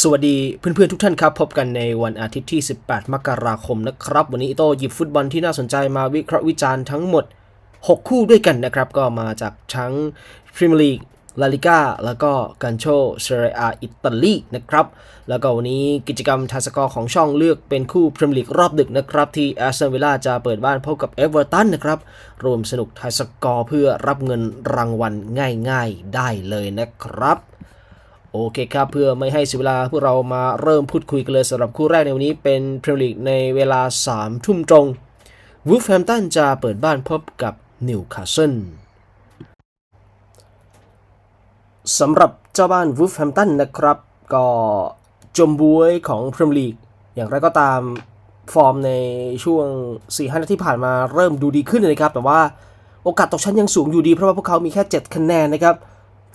สวัสดีเพื่อนๆทุกท่านครับ พบกันในวันอาทิตย์ที่ 18 มกราคมนะครับ วันนี้อิโต้หยิบฟุตบอลที่น่าสนใจมาวิเคราะห์วิจารณ์ทั้งหมด 6 คู่ด้วยกันนะครับ ก็มาจากทั้งพรีเมียร์ลีกลาลิก้าแล้วก็กันโชเซเรียอิตาลีนะครับ แล้วก็วันนี้กิจกรรมทายสกอร์ของช่องเลือกเป็นคู่พรีเมียร์ลีกรอบดึกนะครับ ที่แอสตันวิลล่าจะเปิดบ้านพบกับเอเวอร์ตันนะครับรวมสนุกทายสกอร์เพื่อรับเงินรางวัลง่าย ๆ ได้เลยนะครับ โอเคครับ เพื่อไม่ให้เสียเวลาพวกเรามาเริ่มพูดคุยกันเลยสำหรับคู่แรกในวันนี้เป็นพรีเมียร์ลีกในเวลา 3 ทุ่มตรงวูฟแฮมตันจะเปิดบ้านพบกับนิวคาสเซิลสำหรับเจ้าบ้านวูฟแฮมตันนะครับ ก็จมบวยของพรีเมียร์ลีกอย่างไรก็ตามฟอร์มในช่วง 4-5นัดที่ผ่านมาเริ่มดูดีขึ้นนะครับ แต่ว่าโอกาสตกชั้นยังสูงอยู่ดีเพราะว่าพวกเขามีแค่ 7 คะแนนนะครับ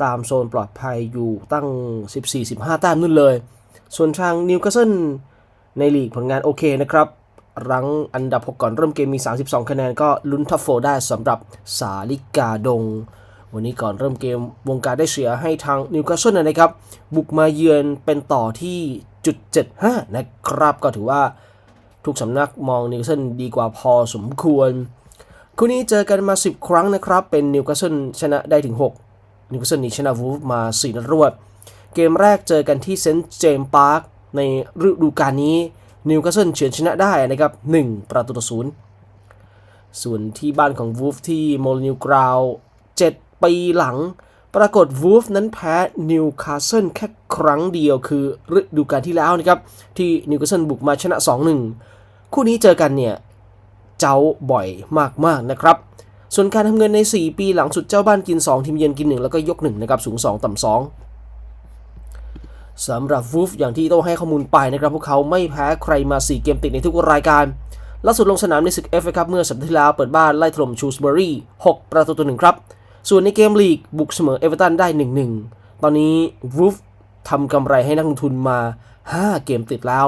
ตามโซนปลอดภัยอยู่ตั้ง 14-15แต้มนู่นเลย ส่วนทางนิวคาสเซิลในลีกผลงานโอเคนะครับรั้งอันดับ 6 ก่อนเริ่มเกมมี 32 คะแนนก็ลุ้นท็อปโฟร์ได้สำหรับสาลิกาดง วันนี้ก่อนเริ่มเกมวงการได้เสียให้ทางนิวคาสเซิลนะครับ บุกมาเยือนเป็นต่อที่จุด75 นะครับ ก็ถือว่าทุกสำนักมองนิวคาสเซิลดีกว่าพอสมควร คู่นี้เจอกันมา 10 ครั้งนะครับ เป็นนิวคาสเซิลชนะได้ถึง 6 นิวคาสเซิลนี่ชนะวูฟมา 4 นัดรวด เกมแรกเจอกันที่เซนต์เจมส์พาร์คในฤดูกาลนี้นิวคาสเซิลเฉือนชนะได้นะครับ 1 ประตูต่อศูนย์ส่วนที่บ้านของวูฟที่โมลนิวกราว7 ปีหลัง ปรากฏวูฟนั้นแพ้นิวคาสเซิลแค่ครั้งเดียวคือฤดูกาลที่แล้วนะครับ ที่นิวคาสเซิลบุกมาชนะ 2-1 คู่นี้เจอกันเนี่ย เจ้าบ่อยมากๆนะครับ ส่วนการทำเงินใน 4 ปีหลังสุดเจ้าบ้านกิน 2 ทีมเยือนกิน 1 แล้วก็ยก1นะครับสูง 2 ต่ำ2สำหรับวูฟอย่างที่ต้องให้ข้อมูลไปนะครับพวกเขาไม่แพ้ใครมา 4 เกมติดในทุกรายการล่าสุดลงสนามในศึก FA ครับเมื่อสัปดาห์ที่แล้วเปิดบ้านไล่ถล่มชูสเบอรี่6ประตูต่อหนึ่งครับ ส่วนในเกมลีกบุกเสมอเอเวอร์ตันได้ 1-1 ตอนนี้วูฟทำกำไรให้นักลงทุนมา 5 เกมติดแล้ว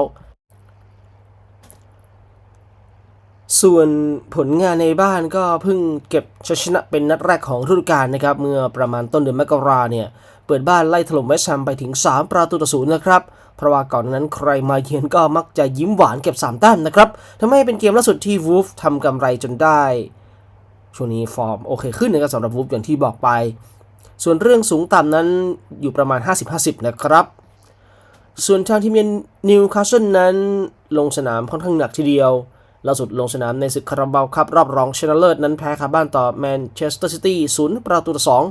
ส่วนผลงานในบ้านก็เพิ่งเก็บชัยชนะเป็นนัดแรกของฤดูกาลนะครับ เมื่อประมาณต้นเดือนมกราเนี่ย เปิดบ้านไล่ถล่มเวสต์แฮมไปถึง 3 ประตูต่อศูนย์นะครับ เพราะว่าก่อนนั้นใครมาเยือนก็มักจะยิ้มหวานเก็บ 3 แต้มนะครับทำให้เป็นเกมล่าสุดที่วูฟทำกำไรจนได้ ช่วงนี้ฟอร์มโอเคขึ้นนะครับสำหรับวูฟอย่างที่บอกไป ส่วนเรื่องสูงต่ำนั้นอยู่ประมาณ 50-50 นะครับส่วนทางทีมเยือนนิวคาสเซิลนั้นลงสนามค่อนข้างหนักทีเดียว ล่าสุดลงสนามในศึกคาราบาวครับรอบรองชนะเลิศนั้นแพ้คาบ้านต่อแมนเชสเตอร์ซิตี้ศูนย์ประตูต่อสอง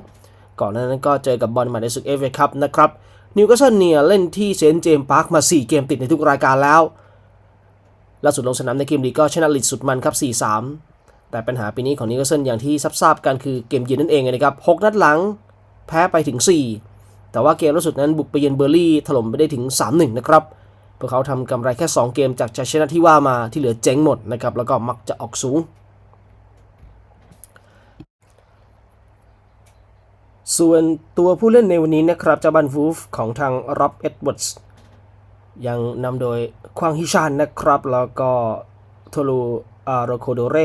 ก่อนหน้านั้นก็เจอกับบอลมาในศึกเอฟเอคัพนะครับนิวคาสเซิลเนี่ยเล่นที่เซนต์เจมส์พาร์คมา 4 เกมติดในทุกรายการแล้วล่าสุดลงสนามในเกมลีกก็ชนะลีดสุดมันครับ 4-3 แต่ปัญหาปีนี้ของนิวคาสเซิลอย่างที่ทราบกันคือเกมเยือนนั่นเองนะครับ 6 นัดหลังแพ้ไปถึง 4 แต่ว่าเกมล่าสุดนั้นบุกไปเยือนเบอร์ลี่ถล่มไปได้ถึง 3-1 นะครับ พวกเขาทำกำไรแค่ 2 เกมจากชัยชนะที่ว่ามาที่เหลือเจ๊งหมดนะครับ แล้วก็มักจะออกสูง ส่วนตัวผู้เล่นในวันนี้นะครับเจ้าบันวูฟของทางร็อบเอ็ดเวิร์ดส์ยังนำโดยควางฮิชานนะครับ แล้วก็โทลูอาโรโคโดเร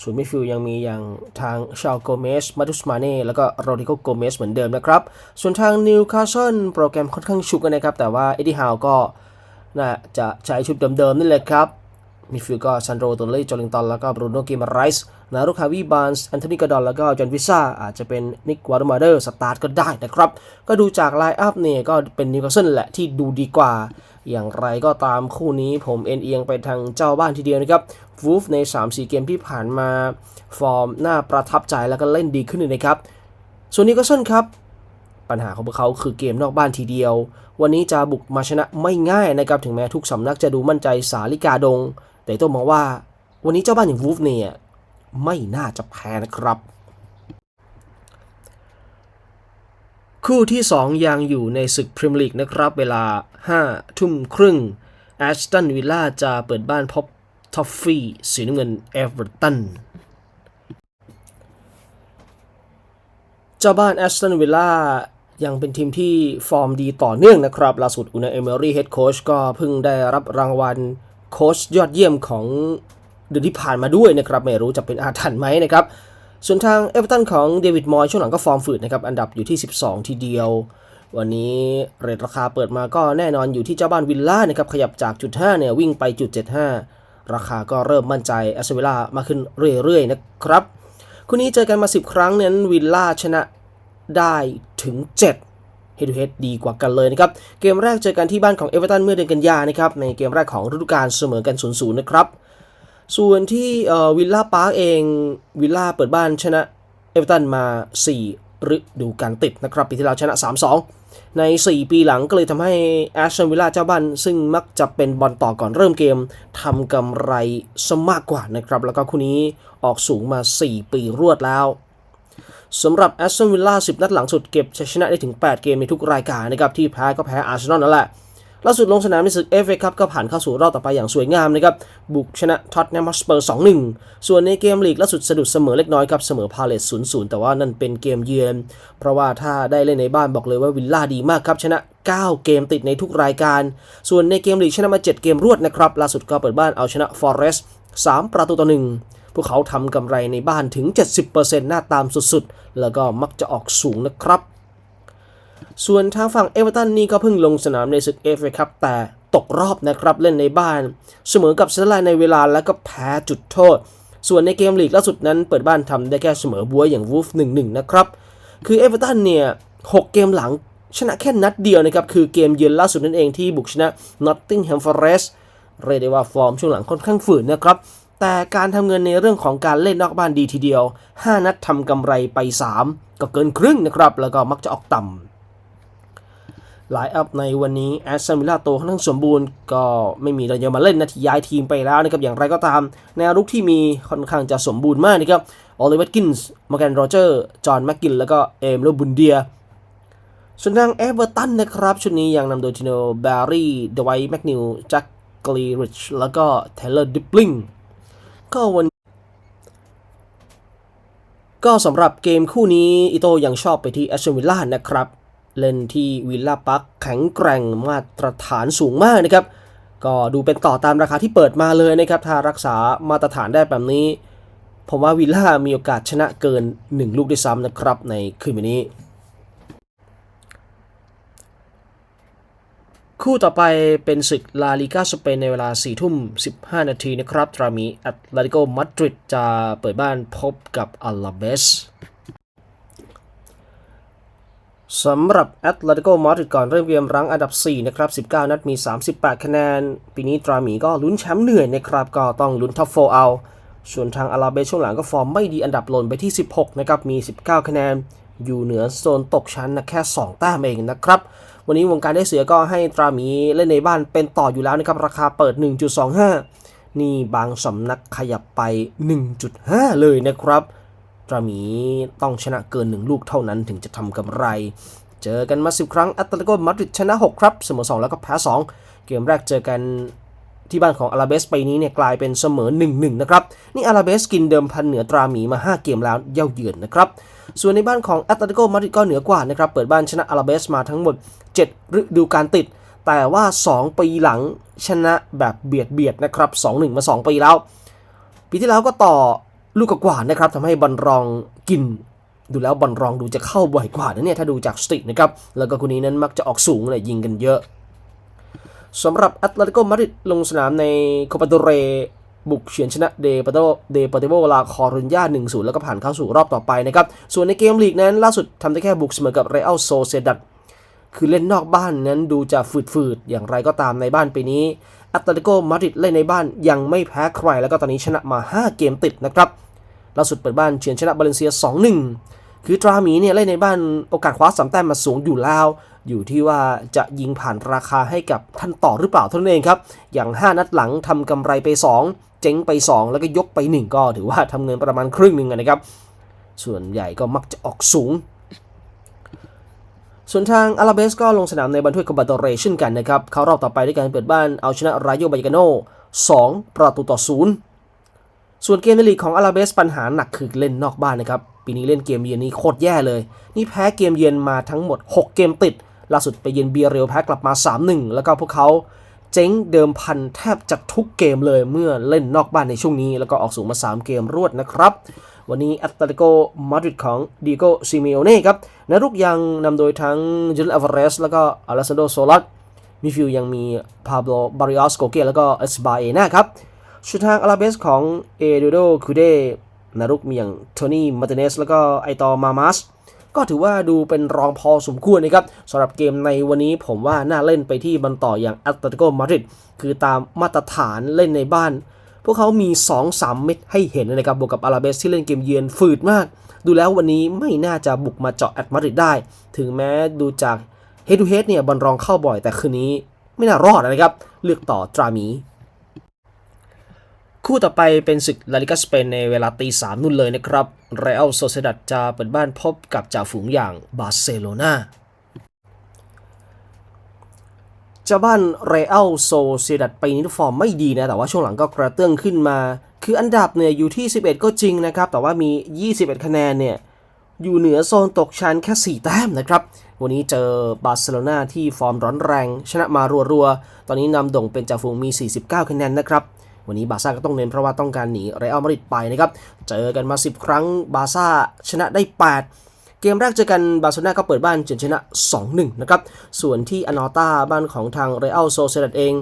ส่วนมิฟิลยังมีอย่างทางชาลโกเมสมาตุสมาเน่แล้วก็โรดิโกโกเมสเหมือนเดิมนะครับ ส่วนทางนิวคาสเซิลโปรแกรมค่อนข้างชุกนะครับ แต่ว่าเอ็ดดี้ฮาวก็ น่าจะใช้ชุดเดิมๆนี่แหละครับมิดฟิลด์ก็ซันโดตัวเล่จอลิงตัน แล้วก็บรูโน่กิมาไรส์นารุคาวีบานส์แอนโทนีกอดอนแล้วก็จอห์นวิซ่าอาจจะเป็นนิกวาร์มาเดอร์สตาร์ทก็ได้นะครับ ก็ดูจากไลน์อัพเนี่ยก็เป็นนิวคาสเซิลแหละที่ดูดีกว่า อย่างไรก็ตามคู่นี้ผมเอ็นเอียงไปทางเจ้าบ้านทีเดียวนะครับวูฟใน 3-4 เกมที่ผ่านมา ฟอร์มน่าประทับใจแล้วก็เล่นดีขึ้นเลยนะครับ ส่วนนิวคาสเซิลครับ ปัญหาของพวกเขาคือเกมนอกบ้านทีเดียว วันนี้จะบุกมาชนะไม่ง่ายนะครับถึงแม้ทุกสำนักจะดูมั่นใจสาลิกาดง แต่ต้องมองว่า วันนี้เจ้าบ้านอย่างวูฟเนี่ยไม่น่าจะแพ้นะครับ คู่ที่ 2 ยังอยู่ในศึกพรีเมียร์ลีกนะครับ เวลา 5 ทุ่มครึ่งแอชตันวิลล่าจะเปิดบ้านพบทอฟฟี่สีน้ำเงินเอเวอร์ตันเจ้าบ้านแอสตันวิลล่า ยังเป็นทีมที่ฟอร์มดีต่อเนื่องนะครับล่าสุดอุนาเอเมอรี่เฮดโค้ชก็เพิ่งได้รับรางวัลโค้ชยอดเยี่ยมของเดือนที่ผ่านมาด้วยนะครับ ไม่รู้จะเป็นอาถรรพ์ไหมนะครับ ส่วนทางเอเวอร์ตันของเดวิดมอยช่วงหลังก็ฟอร์มฝืดนะครับ อันดับอยู่ที่ 12 ทีเดียว วันนี้เรทราคาเปิดมาก็แน่นอนอยู่ที่เจ้าบ้านวิลล่านะครับ ขยับจากจุด5เนี่ยวิ่งไปจุด 75 ราคาก็เริ่มมั่นใจแอสเวล่ามากขึ้นเรื่อยๆนะครับ คู่นี้เจอกันมา 10 ครั้งเน้นวิลล่าชนะ ได้ถึง 7เฮด o เฮดดีกว่ากันเลยนะครับ เกมแรกเจอกันที่บ้านของเอเวอร์ตันเมื่อเดือนกันยานะครับ ในเกมแรกของฤดูกาลเสมอกัน0-0นย์นะครับ ส่วนที่วิลล่าพาร์คเองวิลล่าเปิดบ้านชนะเอเวอร์ตันมา 4 ฤดูกาลติดนะครับปีที่แล้วชนะ 3-2 ใน 4 ปีหลังก็เลยทำให้แอชตันวิลล่าเจ้าบ้าน ซึ่งมักจะเป็นบอลต่อก่อนเริ่มเกมทำกำไรซะมากกว่านะครับแล้วก็คู่นี้ออกสูงมา 4 ปีรวดแล้ว สำหรับแอสตันวิลล่า10 นัดหลังสุดเก็บชัยชนะได้ถึง 8 เกมในทุกรายการนะครับที่แพ้ก็แพ้อาร์เซนอลนั่นแหละล่าสุดลงสนามในศึกเอฟเอคัพก็ผ่านเข้าสู่รอบต่อไปอย่างสวยงามนะครับบุกชนะท็อตแนมฮอสเปอร์2-1 ส่วนในเกมลีกล่าสุดสะดุดเสมอเล็กน้อยครับเสมอพาเลต0-0 แต่ว่านั่นเป็นเกมเยือน เพราะว่าถ้าได้เล่นในบ้านบอกเลยว่าวิลล่าดีมากครับชนะ 9 เกมติดในทุกรายการ ส่วนในเกมลีกชนะมา 7 เกมรวดนะครับล่าสุดก็เปิดบ้านเอาชนะฟอร์เรสต์3ประตูต่อ1 พวกเขาทำกำไรในบ้านถึง 70%หน้าตามสุดๆ แล้วก็มักจะออกสูงนะครับ ส่วนทางฝั่งเอเวอร์ตันนี่ก็เพิ่งลงสนามในศึกเอฟเอคัพแต่ตกรอบนะครับเล่นในบ้าน เสมอกับเซนต์ไลน์ในเวลาแล้วก็แพ้จุดโทษ ส่วนในเกมลีกล่าสุดนั้นเปิดบ้านทำได้แค่เสมอบัวอย่างวูฟ1-1 นะครับ คือเอเวอร์ตันเนี่ย6เกมหลังชนะแค่นัดเดียวนะครับ คือเกมเยือนล่าสุดนั่นเองที่บุกชนะ Nottingham Forest เรียกได้ว่าฟอร์มช่วงหลังค่อนข้างฝืนนะครับ แต่การทำเงินในเรื่องของการเล่นนอกบ้านดีทีเดียว 5 นัดทำกำไรไป 3 ก็เกินครึ่งนะครับ แล้วก็มักจะออกต่ำไลน์อัพในวันนี้แอสตันวิลล่าโตค่อนข้างสมบูรณ์ ก็ไม่มีเระยะมาเล่นนะที่ย้ายทีมไปแล้วนะครับ อย่างไรก็ตาม แนวรุกที่มีค่อนข้างจะสมบูรณ์มากนะครับออลิเวตกินส์มาร์แกนโรเจอร์ จอห์นแม็กกิน แล้วก็เอมโลบุนเดียส่วนทางเอเวอร์ตันนะครับชุดนี้ยังนำโดยทิโนแบร์รี่เดวิดแมกนิวแจ็คกลีริชแล้วก็เทเลอร์ดิปลิง ก็วันก็สำหรับเกมคู่นี้อิโตยังชอบไปที่แอชวิลล่านะครับ เล่นที่วิลล่าปักแข็งแกร่งมาตรฐานสูงมากนะครับ ก็ดูเป็นต่อตามราคาที่เปิดมาเลยนะครับ ถ้ารักษามาตรฐานได้แบบนี้ ผมว่าวิลล่ามีโอกาสชนะเกิน 1 ลูกด้วยซ้ำนะครับในคืนวัน คู่ต่อไปเป็นศึกลาลิกาสเปนในเวลา 4 ทุ่ม 15 นาทีนะครับตรามีแอตเลติโกมาดริดจะเปิดบ้านพบกับอัลลาเบสสำหรับแอตเลติโกมาดริดก่อนเริ่มเกมรั้งอันดับ 4 นะครับ 19 นัดมี 38 คะแนน ปีนี้ตรามีก็ลุ้นแชมป์เหนื่อยนะครับ ก็ต้องลุ้นท็อปโฟเอา ส่วนทางอาราเบสช่วงหลังก็ฟอร์มไม่ดีอันดับหล่นไปที่ 16 นะครับ มี 19 คะแนน อยู่เหนือโซนตกชั้นนะแค่ 2 แต้มเองนะครับ วันนี้วงการได้เสียก็ให้ตรามีเล่นในบ้านเป็นต่ออยู่แล้วนะครับ ราคาเปิด 1.25 นี่บางสำนักขยับไป 1.5 เลยนะครับ ตรามีต้องชนะเกิน 1 ลูกเท่านั้นถึงจะทำกำไร เจอกันมา 10 ครั้งอัตเลติโกมาดริดชนะ 6 ครับเสมอ2แล้วก็แพ้2 เกมแรกเจอกัน ที่บ้านของอาราเบสไปนี้เนี่ยกลายเป็นเสมอ 1-1 นะครับ นี่อาราเบสกินเดิมพันเหนือตราหมีมา 5 เกมแล้วเย่าเยือนนะครับ ส่วนในบ้านของแอตเลติโกมาดริดก็เหนือกว่านะครับ เปิดบ้านชนะอาราเบสมาทั้งหมด 7 ฤดูกาลติด แต่ว่า 2 ปีหลังชนะแบบเบียดเบียดนะครับ 2-1 มา 2 ปีแล้ว ปีที่แล้วก็ต่อลูกกว่าๆนะครับทำให้บอลรองกินดูแล้วบอลรองดูจะเข้าบ่อยกว่านะเนี่ยถ้าดูจากสถิตินะครับแล้วก็คนนี้นั้นมักจะออกสูงเลยยิงกันเยอะ สำหรับแอตเลติโกมาดริดลงสนามในโคปาโดเรบุกเฉือนชนะเดปโตเดปโตโบลาคอรุญญา1-0 แล้วก็ผ่านเข้าสู่รอบต่อไปนะครับ ส่วนในเกมลีกนั้นล่าสุดทำได้แค่บุกเสมอกับเรอัลโซเซดัดคือเล่นนอกบ้านนั้นดูจะฝืดๆ อย่างไรก็ตามในบ้านปีนี้แอตเลติโกมาดริดเล่นในบ้านยังไม่แพ้ใคร แล้วก็ตอนนี้ชนะมา 5 เกมติดนะครับล่าสุดเปิดบ้านเฉือนชนะบาเลนเซีย 2-1 คือตราหมีเนี่ยเล่นในบ้านโอกาสคว้าสามแต้มมาสูงอยู่แล้ว อยู่ที่ว่าจะยิงผ่านราคาให้กับท่านต่อหรือเปล่าเท่านั้นเองครับ อย่าง 5 นัดหลังทำกำไรไป 2 เจ๊งไป 2 แล้วก็ยกไป 1 ก็ถือว่าทำเงินประมาณครึ่งหนึ่งนะครับ ส่วนใหญ่ก็มักจะออกสูง ส่วนทางอาราเบสก็ลงสนามในบันทึกคอมบาโตเรเช่นกันนะครับ เขารอบต่อไปด้วยการเปิดบ้านเอาชนะรายโยบายกาโน2 ประตูต่อ 0 ส่วนเกมในลีกของอาราเบสปัญหาหนักคือเล่นนอกบ้านนะครับปีนี้เล่นเกมเยือนนี้โคตรแย่เลย นี่แพ้เกมเยือนมาทั้งหมด 6 เกมติด ล่าสุดไปเยือนเบียร์เรลแพ้กลับมา 3-1 แล้วก็พวกเขาเจ๊งเดิมพันแทบจะทุกเกมเลยเมื่อเล่นนอกบ้านในช่วงนี้ แล้วก็ออกสูงมา 3 เกมรวดนะครับ วันนี้แอตเลติโกมาดริดของดิโกซิเมโอเน่ครับในรุกยังนำโดยทั้งจูเลอัลวเรสแล้วก็อเลสซานโดโซลัสมิฟิลยังมีพาโบลบาริออสโกเกแล้วก็เอสบาเอนาครับชุดทางอาราเบสของเอโดโดคูเดในรุกมีอย่างโทนี่มาร์ติเนสแล้วก็ไอตอมามัส ก็ถือว่าดูเป็นรองพอสมควรนะครับสำหรับเกมในวันนี้ผมว่าน่าเล่นไปที่บรรต่ออย่างแอตเลติโกมาดริดคือตามมาตรฐานเล่นในบ้าน พวกเขามี 2-3 เม็ดให้เห็นนะครับบวกกับอาราเบสที่เล่นเกมเยือนฝืดมาก ดูแล้ววันนี้ไม่น่าจะบุกมาเจาะแอตมาดริดได้ ถึงแม้ดูจากเฮดูเฮดเนี่ยบอลรองเข้าบ่อยแต่คืนนี้ไม่น่ารอดนะครับ เลือกต่อตรามี คู่ต่อไปเป็นศึกลาลิกาสเปนในเวลาตีสามนู่นเลยนะครับเรอัลโซเซดัดจะเปิดบ้านพบกับจ่าฝูงอย่างบาร์เซโลนาเจ้าบ้านเรอัลโซเซดัดปีนี้ฟอร์มไม่ดีนะ แต่ว่าช่วงหลังก็กระเตื้องขึ้นมา คืออันดับเนี่ยอยู่ที่ 11 ก็จริงนะครับ แต่ว่ามี 21 คะแนนเนี่ย อยู่เหนือโซนตกชั้นแค่ 4 แต้มนะครับ วันนี้เจอบาร์เซโลนาที่ฟอร์มร้อนแรง ชนะมารัวๆ ตอนนี้นำโด่งเป็นจ่าฝูงมี 49 คะแนนนะครับ วันนี้บาซ่าก็ต้องเน้นเพราะว่าต้องการหนีเรอัลมาดริดไปนะครับ เจอกันมา 10 ครั้งบาซ่าชนะได้ 8 เกมแรกเจอกันบาร์เซโลนาก็เปิดบ้านจนชนะ 2-1 นะครับ ส่วนที่อนอต้าบ้านของทางเรอัลโซเซดัดเอง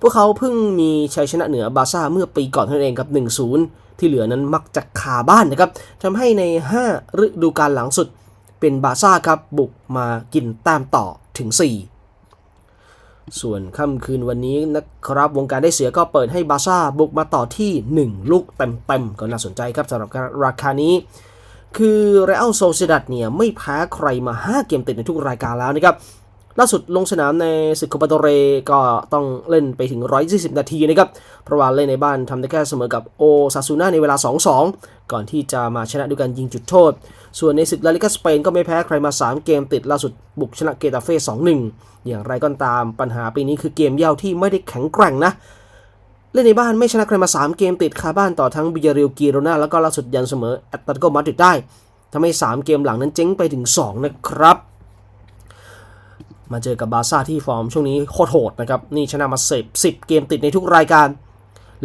พวกเขาเพิ่งมีชัยชนะเหนือบาซ่าเมื่อปีก่อนเท่านั้นเองครับ 1-0 ที่เหลือนั้นมักจะคาบ้านนะครับทำให้ใน 5 ฤดูกาลหลังสุดเป็นบาซ่าครับบุกมากินแต้มต่อถึง 4 ส่วนค่ำคืนวันนี้นะครับวงการได้เสียก็เปิดให้บาร์ซ่าบุกมาต่อที่ 1 ลูกเต็มๆก็น่าสนใจครับสำหรับราคานี้ คือเรอัลโซเซดัดเนี่ยไม่แพ้ใครมา 5 เกมติดในทุกรายการแล้วนะครับ ล่าสุดลงสนามในศึกโคปาโตเรก็ต้องเล่นไปถึง 120 นาทีนะครับ เพราะว่าเล่นในบ้านทำได้แค่เสมอกับโอซาซูน่าในเวลา 2-2 ก่อนที่จะมาชนะด้วยการยิงจุดโทษ ส่วนในศึกลาลิกาสเปนก็ไม่แพ้ใครมา 3 เกมติดล่าสุดบุกชนะเกตาเฟ่ 2-1 อย่างไรก็ตามปัญหาปีนี้คือเกมเย่าที่ไม่ได้แข็งแกร่งนะเล่นในบ้านไม่ชนะใครมา 3 เกมติดคาบ้านต่อทั้งบิยาเรียลกีโรนาแล้วก็ล่าสุดยันเสมอแอตเลติโกมาดริดได้ทำให้ 3 เกมหลังนั้นเจ๊งไปถึง 2 นะครับ มาเจอกับบาซ่าที่ฟอร์มช่วงนี้โคตรโหดนะครับ นี่ชนะมาสิบสิบเกมติดในทุกรายการ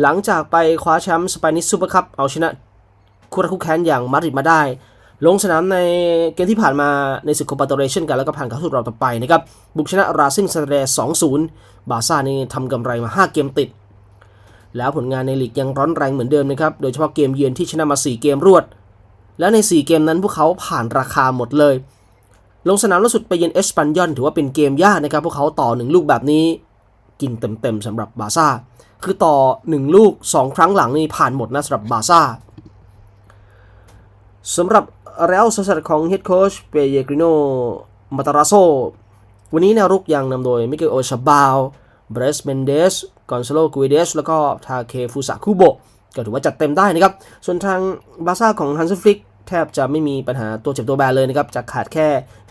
หลังจากไปคว้าแชมป์สเปนิชซูเปอร์คัพเอาชนะคู่รักคู่แคนอย่างมาดริดมาได้ ลงสนามในเกมที่ผ่านมาในศึกโคปาโตเรช่นกันแล้วก็ผ่านเข้าสู่รอบต่อไปนะครับบุกชนะราซิงซาเดส2-0 บาร์ซ่านี่ทำกำไรมา 5 เกมติด แล้วผลงานในลีกยังร้อนแรงเหมือนเดิมนะครับโดยเฉพาะเกมเยือนที่ชนะมา 4 เกมรวด แล้วใน 4 เกมนั้นพวกเขาผ่านราคาหมดเลย ลงสนามล่าสุดไปเยือนเอสปันยอนถือว่าเป็นเกมยากนะครับพวกเขาต่อ1ลูกแบบนี้ กินเต็มๆสำหรับบาซ่า คือต่อ1ลูก 2 ครั้งหลังนี่ผ่านหมดนะสำหรับบาซ่าสำหรับเรอัลโซเซดของเฮดโค้ชเปเยกริโนมาตาราโซวันนี้แนวรุกยังนำโดยมิเกลโอชาบาวเบรสเมนเดสกอนซาโลกุเอเดสแล้วก็ทาเคฟูซาคุโบก็ถือว่าจัดเต็มได้นะครับ ส่วนทางบาซ่าของฮันส์ฟลิก แทบจะไม่มีปัญหาตัวเจ็บตัวแบนเลยนะครับจะขาดแค่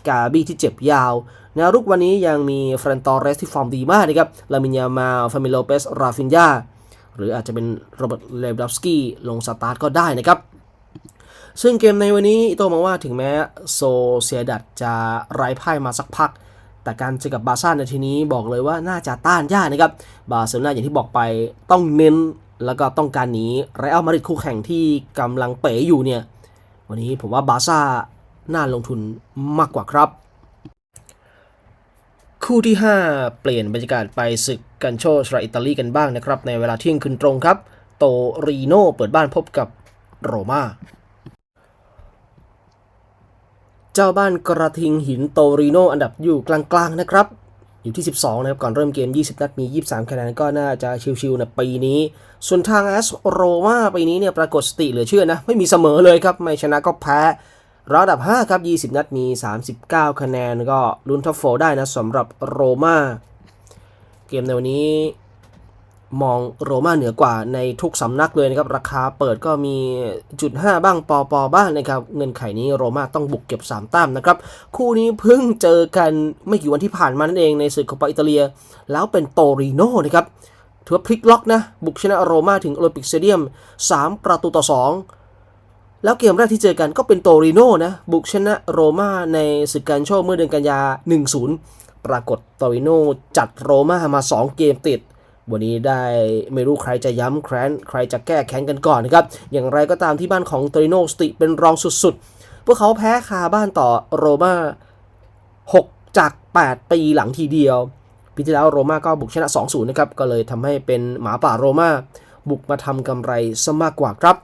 กาบี้ที่เจ็บยาวแนวรุกวันนี้ยังมีเฟรนตอรเรสที่ฟอร์มดีมากนะครับลามินยามาฟามิโลเปสราฟินยาหรืออาจจะเป็นโรเบิร์ตเลวดอฟสกี้ลงสตาร์ทก็ได้นะครับซึ่งเกมในวันนี้อิโตมองว่าถึงแม้โซเซียดัดจะไร้พ่ายมาสักพัก แต่การเจอกับบาร์ซ่าในทีนี้บอกเลยว่าน่าจะต้านยากนะครับบาร์เซโลนาอย่างที่บอกไปต้องเน้นแล้วก็ต้องการหนีเรอัลมาดริดคู่แข่งที่กำลังเป๋อยู่เนี่ย วันนี้ผมว่าบาซ่าน่าลงทุนมากกว่าครับ คู่ที่ 5 เปลี่ยนบรรยากาศไปศึกกันโชสราอิตาลีกันบ้างนะครับ ในเวลาเที่ยงคืนตรงครับ โตรีโนเปิดบ้านพบกับโรม่าเจ้าบ้านกระทิงหินโตริโนอันดับอยู่กลางๆนะครับ อยู่ที่ 12 นะครับ ก่อนเริ่มเกม 20 นัดมี 23 คะแนนก็น่าจะชิวๆนะปีนี้ ส่วนทางแอสโรมาปีนี้เนี่ยปรากฏสติเหลือเชื่อนะ ไม่มีเสมอเลยครับ ไม่ชนะก็แพ้ระดับ 5 ครับ 20 นัดมี 39 คะแนนก็ลุ้นท็อปโฟได้นะสำหรับโรมาเกมในวันนี้ มองโรม่าเหนือกว่าในทุกสำนักเลยนะครับ ราคาเปิดก็มีจุด5บ้างปอปอบ้างนะครับ เงินไขนี้โรม่าต้องบุกเก็บ 3 แต้มนะครับ คู่นี้เพิ่งเจอกันไม่กี่วันที่ผ่านมานั่นเองในศึกโคปาอิตาเลีย แล้วเป็นโตริโนนะครับถือว่าพลิกล็อกนะ บุกชนะโรม่าถึงโอลิมปิกสเตเดียม 3 ประตูต่อ 2 แล้วเกมแรกที่เจอกันก็เป็นโตริโนนะ บุกชนะโรม่าในศึกการโชคเมื่อเดือนกันยา 1-0 ปรากฏโตริโนจัดโรม่ามา 2 เกมติด วันนี้ได้ไม่รู้ใครจะย้ำแค้นใครจะแก้แค้นกันก่อนนะครับ อย่างไรก็ตามที่บ้านของโตริโนสติเป็นรองสุดๆ พวกเขาแพ้คาบ้านต่อโรม่า6 จาก 8 ปีหลังทีเดียวปีที่แล้วโรม่าก็บุกชนะ 2-0 นะครับ ก็เลยทำให้เป็นหมาป่าโรม่าบุกมาทำกำไรซะมากกว่าครับ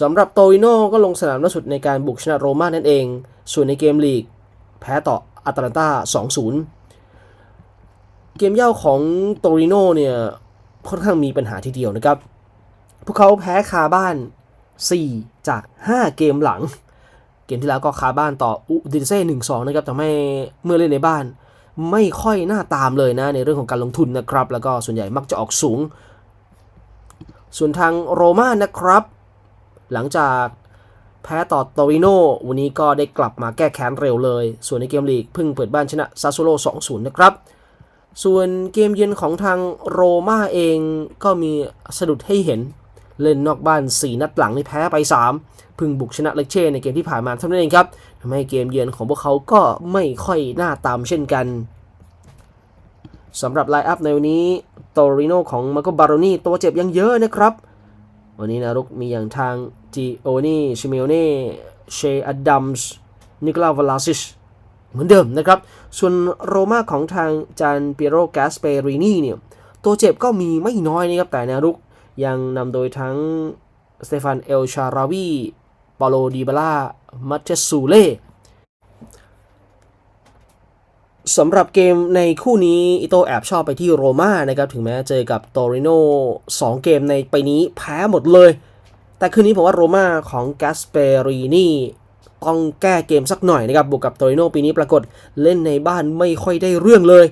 สำหรับโตริโนก็ลงสนามล่าสุดในการบุกชนะโรม่านั่นเอง ส่วนในเกมลีก แพ้ต่ออาตแลนตา2-0 เกมเย่าของโตริโนเนี่ยค่อนข้างมีปัญหาทีเดียวนะครับ พวกเขาแพ้คาบ้าน 4 จาก 5 เกมหลัง เกมที่แล้วก็คาบ้านต่ออุดินเซ่หนึ่งสองนะครับทำให้เมื่อเล่นในบ้าน ไม่ค่อยน่าตามเลยนะในเรื่องของการลงทุนนะครับ แล้วก็ส่วนใหญ่มักจะออกสูง ส่วนทางโรม่านะครับ หลังจากแพ้ต่อโตริโนวันนี้ก็ได้กลับมาแก้แค้นเร็วเลย ส่วนในเกมลีกเพิ่งเปิดบ้านชนะซาโซโล2-0 นะครับ ส่วนเกมเยือนของทางโรม่าเองก็มีสะดุดให้เห็น เล่นนอกบ้าน 4 นัดหลังนี่แพ้ไป 3 พึ่งบุกชนะเลกเช่ในเกมที่ผ่านมาเท่านั้นเองครับทำให้เกมเยือนของพวกเขาก็ไม่ค่อยน่าตามเช่นกันสำหรับไลน์อัพในวันนี้โตริโนของมาโกบาร o นีตัวเจ็บยังเยอะนะครับ วันนี้นารุกมีอย่างทางจิโอนีชิเมโอเน่เชอดัมส์นิโคลาวาลาซิช เหมือนเดิมนะครับ ส่วนโรม่าของทางจานเปียโรแกสเปรินีเนี่ยตัวเจ็บก็มีไม่น้อยนะครับแต่แนวรุกยังนำโดยทั้งสเตฟานเอลชาราวีปาโลดีบาล่ามัตเชสูเล่สำหรับเกมในคู่นี้อิโตแอบชอบไปที่โรม่านะครับ ถึงแม้เจอกับโตริโน2เกมในไปนี้แพ้หมดเลย แต่คืนนี้ผมว่าโรม่าของแกสเปรินี ต้องแก้เกมสักหน่อยนะครับ บวกกับโตริโนปีนี้ปรากฏเล่นในบ้านไม่ค่อยได้เรื่องเลย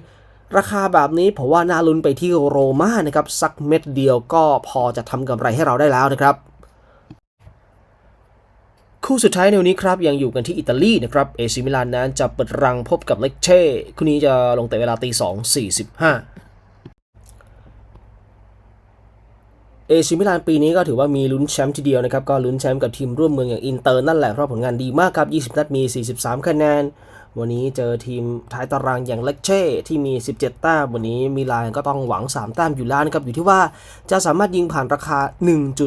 ราคาแบบนี้ผมว่าน่าลุ้นไปที่โรม่านะครับ สักเม็ดเดียวก็พอจะทำกำไรให้เราได้แล้วนะครับคู่สุดท้ายในวันนี้ครับ ยังอยู่กันที่อิตาลีนะครับ เอซิมิลานนั้นจะเปิดรังพบกับเลกเช่คู่นี้จะลงแต่เวลาตีสองสี่สิบห้า เอซิมิลานปีนี้ก็ถือว่ามีลุ้นแชมป์ทีเดียวนะครับก็ลุ้นแชมป์กับทีมร่วมเมืองอย่างอินเตอร์นั่นแหละเพราะผลงานดีมากครับ 20 นัดมี 43 คะแนน วันนี้เจอทีมท้ายตารางอย่างเลกเช่ที่มี 17 แต้มวันนี้มิลานก็ต้องหวัง 3 แต้มอยู่แล้วนะครับอยู่ที่ว่าจะสามารถยิงผ่านราคา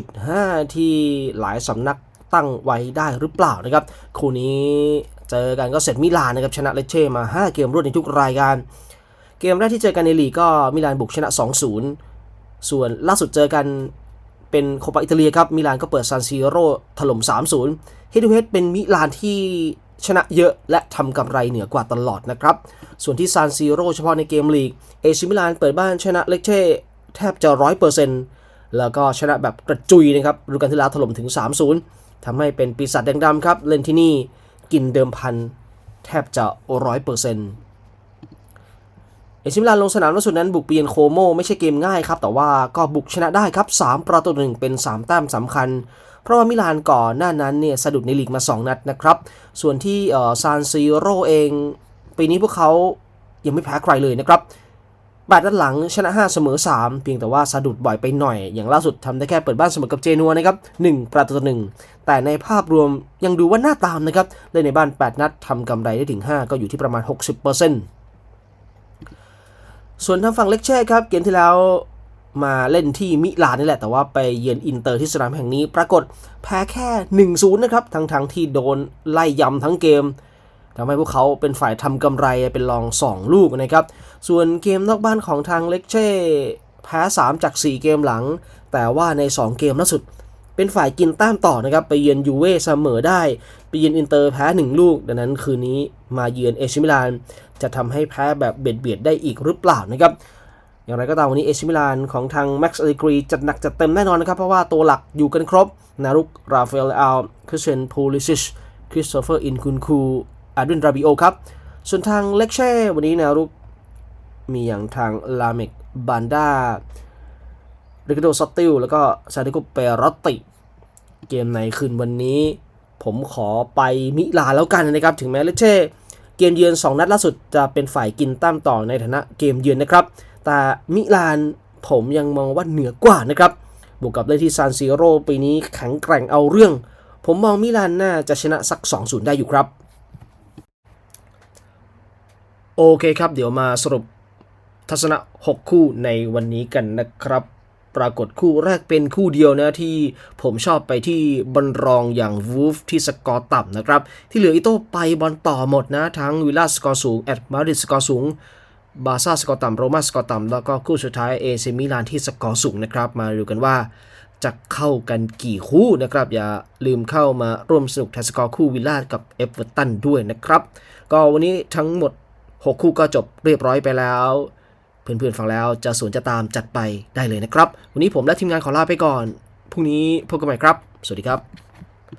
1.5 ที่หลายสำนักตั้งไว้ได้หรือเปล่านะครับคู่นี้เจอกันก็เสร็จมิลานนะครับชนะเลกเช่มา 5 เกมรวดในทุกรายการ เกมแรกที่เจอกันในลีกก็มิลานบุกชนะ 2-0 ส่วนล่าสุดเจอกันเป็นโคปาอิตาเลียครับ มิลานก็เปิดซานซิโร่ถล่ม 3-0 เฮดูเฮดเป็นมิลานที่ชนะเยอะและทำกำไรเหนือกว่าตลอดนะครับ ส่วนที่ซานซิโร่เฉพาะในเกมลีก เอซิมิลานเปิดบ้านชนะเลกเช่แทบจะ100%แล้วก็ชนะแบบกระจุยนะครับฤดูกาลที่แล้วถล่มถึง 3-0 ทำให้เป็นปีศาจแดงดำครับ เล่นที่นี่กินเดิมพันแทบจะ100%เอซิ มิลานลงสนามล่าสุดนั้นบุกเปียนโคโมไม่ใช่เกมง่ายครับ แต่ว่าก็บุกชนะได้ครับ 3 ประตูหนึ่งเป็น 3 แต้มสำคัญ เพราะว่ามิลานก่อนหน้านั้นเนี่ยสะดุดในลีกมา 2 นัดนะครับ ส่วนที่ซานซิโรเอง ปีนี้พวกเขายังไม่แพ้ใครเลยนะครับแปดนัดหลังชนะ 5 เสมอ 3 เพียงแต่ว่าสะดุดบ่อยไปหน่อย อย่างล่าสุดทำได้แค่เปิดบ้านเสมอกับเจนัวนะครับ 1 ประตูต่อหนึ่งแต่ในภาพรวมยังดูว่าน่าตามนะครับเล่นในบ้าน 8 นัดทำกำไรได้ถึง 5 ก็อยู่ที่ประมาณ 60% ส่วนทางฝั่งเล็กเช่ครับ เกมที่แล้วมาเล่นที่มิลานนี่แหละ แต่ว่าไปเยือนอินเตอร์ที่สนามแห่งนี้ ปรากฏแพ้แค่ 1-0 นะครับ ทั้งทงที่โดนไล่ยำทั้งเกมทำให้พวกเขาเป็นฝ่ายทำกำไรเป็นรอง 2 ลูกนะครับ ส่วนเกมนอกบ้านของทางเล็กเช่แพ้ 3 จาก 4 เกมหลัง แต่ว่าใน 2 เกมล่าสุด เป็นฝ่ายกินแต้มต่อนะครับ ไปเยือนยูเว่เสมอได้ ไปเยือนอินเตอร์แพ้ 1 ลูก ดังนั้นคืนนี้มาเยือนเอชิมิลาน จะทำให้แพ้แบบเบียดเบียดได้อีกหรือเปล่านะครับ อย่างไรก็ตามวันนี้เอชิมิลานของทางแม็กซ์อ l ลกรีจัดหนักจัดเต็มแน่นอนนะครับ เพราะว่าตัวหลักอยู่กันครบ นารุก ราฟาเอลอัลคริสเชนพูลิซิช คริสโตเฟอร์ อินคุนคูอาดวินราบิโอครับ ส่วนทางเล็กเช่วันนี้นารุกมีอย่างทางลาเมกบันดาริคาโดซอตติลแล้วก็ซาดิโกเปรอตติ เกมในคืนวันนี้ ผมขอไปมิลานแล้วกันนะครับ ถึงแม้เลเช่ เกมเยือน 2 นัดล่าสุดจะเป็นฝ่ายกินแต้มต่อในฐานะเกมเยือนนะครับ แต่มิลานผมยังมองว่าเหนือกว่านะครับ บวกกับเล่นที่ซานซิโร่ปีนี้แข็งแกร่งเอาเรื่อง ผมมองมิลานน่าจะชนะสัก 2-0 ได้อยู่ครับ โอเคครับ เดี๋ยวมาสรุปทัศนะ 6 คู่ในวันนี้กันนะครับ ปรากฏคู่แรกเป็นคู่เดียวนะที่ผมชอบไปที่บอลรองอย่างวูฟที่สกอร์ต่ำนะครับ ที่เหลืออิโต้ไปบอลต่อหมดนะ ทั้งวิลล่าสกอร์สูงแอดมาริดสกอร์สูงบาซ่าสกอร์ต่ำโรม่าสกอร์ต่ำแล้วก็คู่สุดท้ายเอซิมิลานที่สกอร์สูงนะครับ มาดูกันว่าจะเข้ากันกี่คู่นะครับ อย่าลืมเข้ามาร่วมสนุกทนสกอร์คู่วิลล่ากับเอฟเวอร์ตันด้วยนะครับ ก็วันนี้ทั้งหมด 6 คู่ก็จบเรียบร้อยไปแล้ว เพื่อนๆฟังแล้วจะสวนจะตามจัดไปได้เลยนะครับ วันนี้ผมและทีมงานขอลาไปก่อนพรุ่งนี้พบกันใหม่ครับ สวัสดีครับ